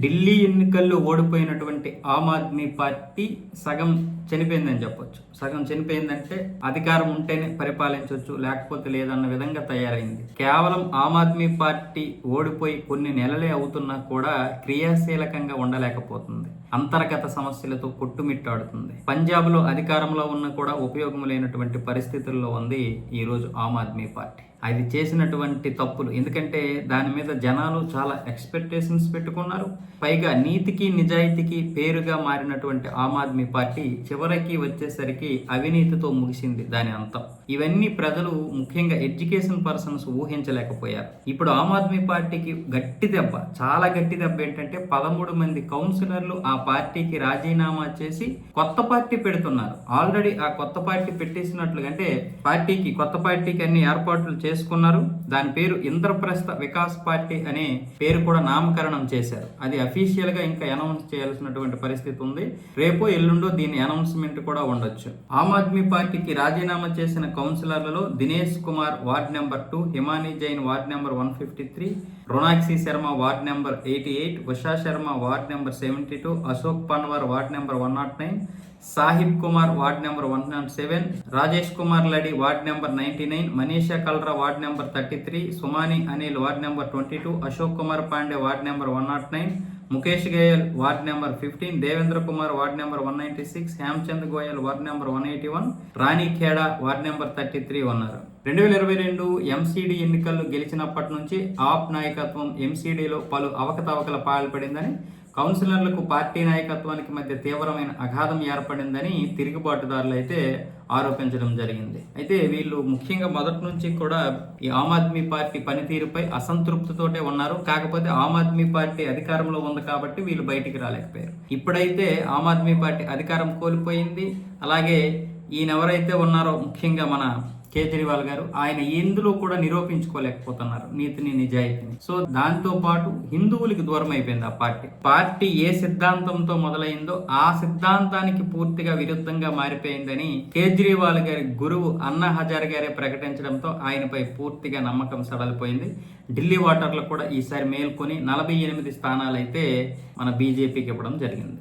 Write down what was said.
ఢిల్లీ ఎన్నికల్లో ఓడిపోయినటువంటి ఆమ్ ఆద్మీ పార్టీ సగం చనిపోయిందని చెప్పొచ్చు. సగం చనిపోయిందంటే అధికారం ఉంటేనే పరిపాలించవచ్చు లేకపోతే లేదన్న విధంగా తయారైంది. కేవలం ఆమ్ ఆద్మీ పార్టీ ఓడిపోయి కొన్ని నెలలే అవుతున్నా కూడా క్రియాశీలకంగా ఉండలేకపోతుంది. అంతర్గత సమస్యలతో కొట్టుమిట్టాడుతుంది. పంజాబ్లో అధికారంలో ఉన్న కూడా ఉపయోగం లేనటువంటి పరిస్థితుల్లో ఉంది ఈరోజు ఆమ్ ఆద్మీ పార్టీ. అది చేసినటువంటి తప్పులు. ఎందుకంటే దాని మీద జనాలు చాలా ఎక్స్పెక్టేషన్స్ పెట్టుకున్నారు. పైగా నీతికి నిజాయితీకి పేరుగా మారినటువంటి ఆమ్ ఆద్మీ పార్టీ చివరికి వచ్చేసరికి అవినీతితో ముగిసింది దాని అంతం. ఇవన్నీ ప్రజలు ముఖ్యంగా ఎడ్యుకేషన్ పర్సన్స్ ఊహించలేకపోయారు. ఇప్పుడు ఆమ్ ఆద్మీ పార్టీకి గట్టి దెబ్బ చాలా గట్టి దెబ్బ ఏంటంటే పదమూడు మంది కౌన్సిలర్లు ఆ పార్టీకి రాజీనామా చేసి కొత్త పార్టీ పెడుతున్నారు. ఆల్రెడీ ఆ కొత్త పార్టీ పెట్టేసినట్లుగా అంటే పార్టీకి కొత్త పార్టీకి అన్ని ఏర్పాట్లు చేసి చేసుకున్నారు. దాని పేరు ఇంద్రప్రస్థ వికాస్ పార్టీ అనే పేరు కూడా నామకరణం చేశారు. అది అఫీషియల్గా ఇంకా అనౌన్స్ చేయాల్సినటువంటి పరిస్థితి ఉంది. రేపో ఎల్లుండో దీని అనౌన్స్మెంట్ కూడా ఉండొచ్చు. ఆమ్ ఆద్మీ పార్టీకి రాజీనామా చేసిన కౌన్సిలర్లలో Dinesh Kumar ward number two Himani Jain ward number one fifty three Ronaksi Sharma ward number eighty eight Usha Sharma ward number seventy two Ashok Panwar ward number one nought nine Sahib Kumar ward number one nought seven Rajesh Kumar Ladi ward number ninety nine Manisha Kalra ward number thirty three Sumani Anil ward number twenty two Ashok Kumar Pandey ward number one nought nine Mukesh Goyal ward number fifteen Devendra Kumar ward number one ninety six Hemchand Goyal ward number one eighty one Rani Kheda ward number thirty three ఉన్నారు. రెండు వేల ఇరవై రెండు MCD ఎన్నికల్లో గెలిచినప్పటి నుంచి ఆప్ నాయకత్వం ఎంసీడీలో పలు అవకతవకల పాల్పడిందని కౌన్సిలర్లకు party నాయకత్వానికి మధ్య తీవ్రమైన అగాధం ఏర్పడిందని తిరుగుబాటుదారులు అయితే ఆరోపించడం జరిగింది. అయితే వీళ్ళు ముఖ్యంగా మొదటి నుంచి కూడా ఈ ఆమ్ ఆద్మీ పార్టీ పనితీరుపై అసంతృప్తితోటే ఉన్నారు. కాకపోతే ఆమ్ ఆద్మీ పార్టీ అధికారంలో ఉంది కాబట్టి వీళ్ళు బయటికి రాలేకపోయారు. ఇప్పుడైతే ఆమ్ ఆద్మీ పార్టీ అధికారం కోల్పోయింది. అలాగే ఈయన ఎవరైతే ఉన్నారో ముఖ్యంగా మన కేజ్రీవాల్ గారు ఆయన ఎందులో కూడా నిరూపించుకోలేకపోతున్నారు నీతిని నిజాయితీని. సో దాంతో పాటు హిందువులకి దూరం అయిపోయింది ఆ పార్టీ. పార్టీ ఏ సిద్ధాంతంతో మొదలైందో ఆ సిద్ధాంతానికి పూర్తిగా విరుద్ధంగా మారిపోయిందని కేజ్రీవాల్ గారి గురువు అన్నా హజార్ గారే ప్రకటించడంతో ఆయనపై పూర్తిగా నమ్మకం సడలిపోయింది. ఢిల్లీ వాటర్లో కూడా ఈసారి మేల్కొని నలభై ఎనిమిది స్థానాలైతే మన బీజేపీకి ఇవ్వడం జరిగింది.